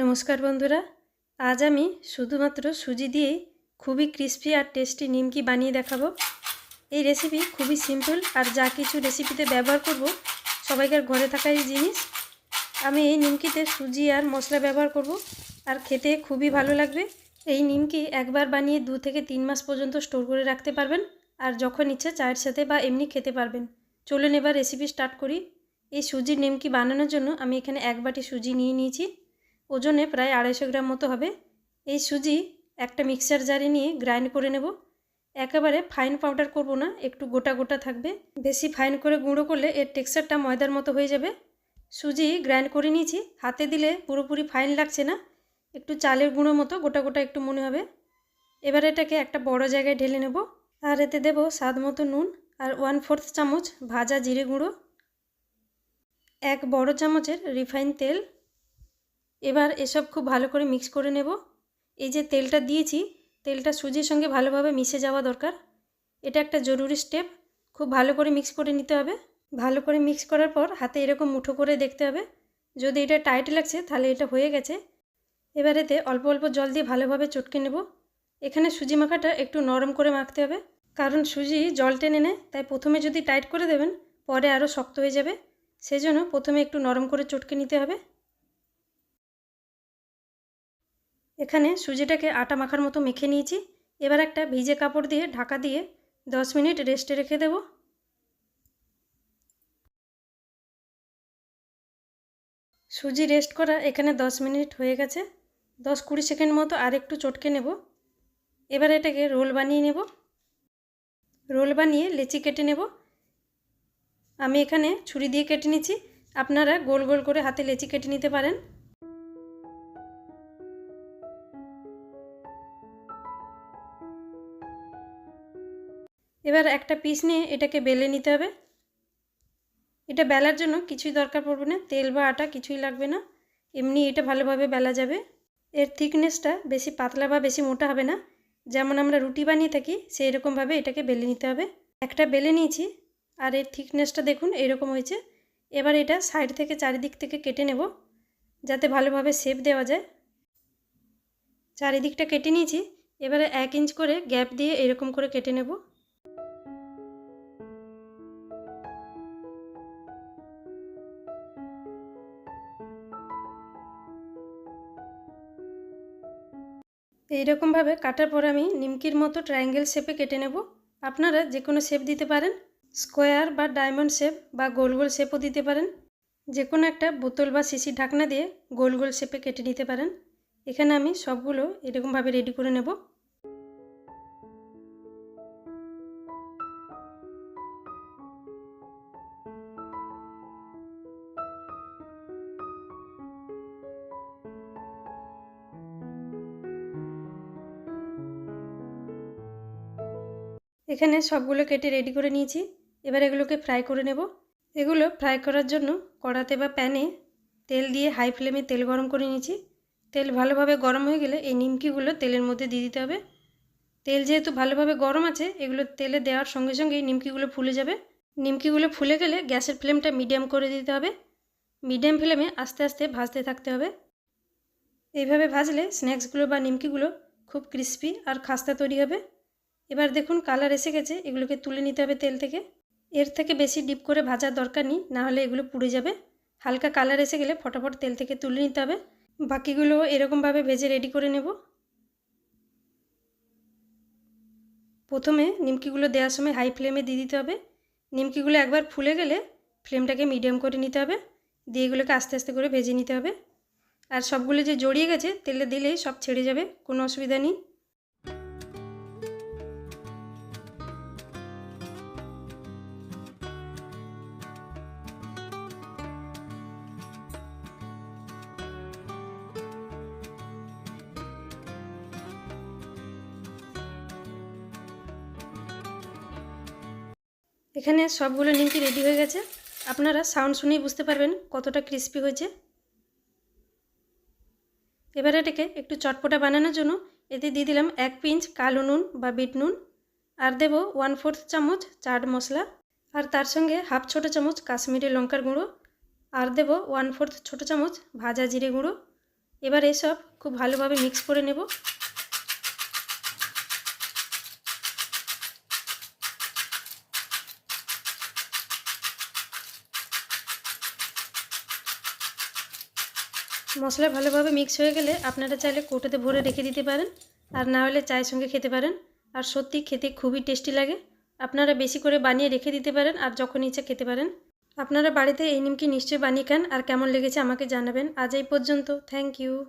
নমস্কার বন্ধুরা। আজ আমি শুধুমাত্র সুজি দিয়েই খুবই ক্রিস্পি আর টেস্টি নিমকি বানিয়ে দেখাবো। এই রেসিপি খুবই সিম্পল আর যা কিছু রেসিপিতে ব্যবহার করব, সবাইকার ঘরে থাকা এই জিনিস। আমি এই নিমকিতে সুজি আর মশলা ব্যবহার করব আর খেতে খুবই ভালো লাগবে। এই নিমকি একবার বানিয়ে দু থেকে তিন মাস পর্যন্ত স্টোর করে রাখতে পারবেন আর যখন ইচ্ছে চায়ের সাথে বা এমনি খেতে পারবেন। চলুন এবার রেসিপি স্টার্ট করি। এই সুজির নিমকি বানানোর জন্য আমি এখানে এক বাটি সুজি নিয়ে নিয়েছি। ওজনে প্রায় আড়াইশো গ্রাম মতো হবে। এই সুজি একটা মিক্সার জারে নিয়ে গ্রাইন্ড করে নেব। একেবারে ফাইন পাউডার করব না, একটু গোটা গোটা থাকবে। বেশি ফাইন করে গুঁড়ো করলে এর টেক্সচারটা ময়দার মতো হয়ে যাবে। সুজি গ্রাইন্ড করে নিয়েছি, হাতে দিলে পুরোপুরি ফাইন লাগছে না। একটু চালের গুঁড়ো মতো গোটা গোটা একটু মনে হবে। এবার এটাকে একটা বড় জায়গায় ঢেলে নেব। আর এতে দেব স্বাদ মতো নুন আর ওয়ান ফোর্থ চামচ ভাজা জিরে গুঁড়ো। এক বড় চামচের রিফাইন তেল। এবার এসব খুব ভালো করে মিক্স করে নেব। এই যে তেলটা দিয়েছি, তেলটা সুজির সঙ্গে ভালোভাবে মিশে যাওয়া দরকার। এটা একটা জরুরি স্টেপ খুব ভালো করে মিক্স করে নিতে হবে। ভালো করে মিক্স করার পর হাতে এরকম মুঠো করে দেখতে হবে। যদি এটা টাইট লাগছে, তাহলে এটা হয়ে গেছে। এবার এতে অল্প অল্প জল দিয়ে ভালোভাবে চটকে নেব। এখানে সুজি মাখাটা একটু নরম করে মাখতে হবে। কারণ সুজি জল টেনে নেয়, তাই প্রথমে যদি টাইট করে দেবেন, পরে আরও শক্ত হয়ে যাবে। সেজন্য প্রথমে একটু নরম করে চটকে নিতে হবে। এখানে সুজিটাকে আটা মাখার মতো মেখে নিয়েছি। এবার একটা ভিজে কাপড় দিয়ে ঢাকা দিয়ে দশ মিনিট রেস্টে রেখে দেব। সুজি রেস্ট করা এখানে দশ মিনিট হয়ে গেছে। দশ কুড়ি সেকেন্ড মতো আর একটু চটকে নেব। এবার এটাকে রোল বানিয়ে নেব। রোল বানিয়ে লেচি কেটে নেব। আমি এখানে ছুরি দিয়ে কেটে নিচ্ছি। আপনারা গোল গোল করে হাতে লেচি কেটে নিতে পারেন। এবার একটা পিস নিয়ে এটাকে বেলে নিতে হবে। এটা বেলার জন্য কিছুই দরকার পড়বে না, তেল বা আটা কিছুই লাগবে না। এমনি এটা ভালোভাবে বেলা যাবে। এর থিকনেসটা বেশি পাতলা বা বেশি মোটা হবে না। যেমন আমরা রুটি বানিয়ে থাকি সেই রকমভাবে এটাকে বেলে নিতে হবে। একটা বেলে নিয়েছি, আর এর থিকনেসটা দেখুন এরকম হয়েছে। এবার এটা সাইড থেকে চারিদিক থেকে কেটে নেব, যাতে ভালোভাবে শেপ দেওয়া যায়। চারিদিকটা কেটে নিয়েছি, এবারে এক ইঞ্চ করে গ্যাপ দিয়ে এরকম করে কেটে নেব। এইরকমভাবে কাটার পর আমি নিমকির মতো ট্রায়াঙ্গেল শেপে কেটে নেব। আপনারা যে কোনো শেপ দিতে পারেন স্কোয়ার বা ডায়মন্ড শেপ বা গোল গোল শেপও দিতে পারেন। যে কোনো একটা বোতল বা শিশির ঢাকনা দিয়ে গোল গোল শেপে কেটে নিতে পারেন। এখানে আমি সবগুলো এরকমভাবে রেডি করে নেব। এখানে সবগুলো কেটে রেডি করে নিয়েছি। এবার এগুলোকে ফ্রাই করে নেব। এগুলো ফ্রাই করার জন্য কড়াতে বা প্যানে তেল দিয়ে হাই ফ্লেমে তেল গরম করে নিয়েছি। তেল ভালোভাবে গরম হয়ে গেলে এই নিমকিগুলো তেলের মধ্যে দিয়ে দিতে হবে। তেল যেহেতু ভালোভাবে গরম আছে, এগুলো তেলে দেওয়ার সঙ্গে সঙ্গে নিমকিগুলো ফুলে যাবে। নিমকিগুলো ফুলে গেলে গ্যাসের ফ্লেমটা মিডিয়াম করে দিতে হবে। মিডিয়াম ফ্লেমে আস্তে আস্তে ভাজতে থাকতে হবে। এইভাবে ভাজলে স্ন্যাক্সগুলো বা নিমকিগুলো খুব ক্রিস্পি আর খাস্তা তৈরি হবে। এবার দেখুন কালার এসে গেছে, এগুলোকে তুলে নিতে হবে তেল থেকে। এর থেকে বেশি ডিপ করে ভাজার দরকার নেই নাহলে এগুলো পুড়ে যাবে। হালকা কালার এসে গেলে ফটাফট তেল থেকে তুলে নিতে হবে। বাকিগুলো এরকমভাবে ভেজে রেডি করে নেব। প্রথমে নিমকিগুলো দেওয়ার সময় হাই ফ্লেমে দিয়ে দিতে হবে। নিমকিগুলো একবার ফুলে গেলে ফ্লেমটাকে মিডিয়াম করে নিতে হবে। দিয়ে এগুলোকে আস্তে আস্তে করে ভেজে নিতে হবে। আর সবগুলো যে জড়িয়ে গেছে, তেলে দিলেই সব ছেড়ে যাবে, কোনো অসুবিধা নেই। এখানে সবগুলো নিমকি রেডি হয়ে গেছে। আপনারা সাউন্ড শুনেই বুঝতে পারবেন কতটা ক্রিস্পি হয়েছে। এবার এটাকে একটু চটপটা বানানোর জন্য এতে দিয়ে দিলাম এক পিঞ্চ কালো নুন বা বিট নুন। আর দেব ওয়ান ফোর্থ চামচ চাট মশলা। আর তার সঙ্গে হাফ ছোটো চামচ কাশ্মীরি লঙ্কার গুঁড়ো। আর দেব ওয়ান ফোর্থ ছোটো চামচ ভাজা জিরে গুঁড়ো। এবার এসব খুব ভালোভাবে মিক্স করে নেব। মশলা ভালোভাবে মিক্স হয়ে গেলে আপনারা চাইলে কোটোতে ভরে রেখে দিতে পারেন। আর না হলে চায়ের সঙ্গে খেতে পারেন। আর সত্যি খেতে খুবই টেস্টি লাগে। আপনারা বেশি করে বানিয়ে রেখে দিতে পারেন আর যখন ইচ্ছা খেতে পারেন। আপনারা বাড়িতে এই নিমকি নিশ্চয়ই বানিয়ে খান। আর কেমন লেগেছে আমাকে জানাবেন। আজ এই পর্যন্ত। Thank you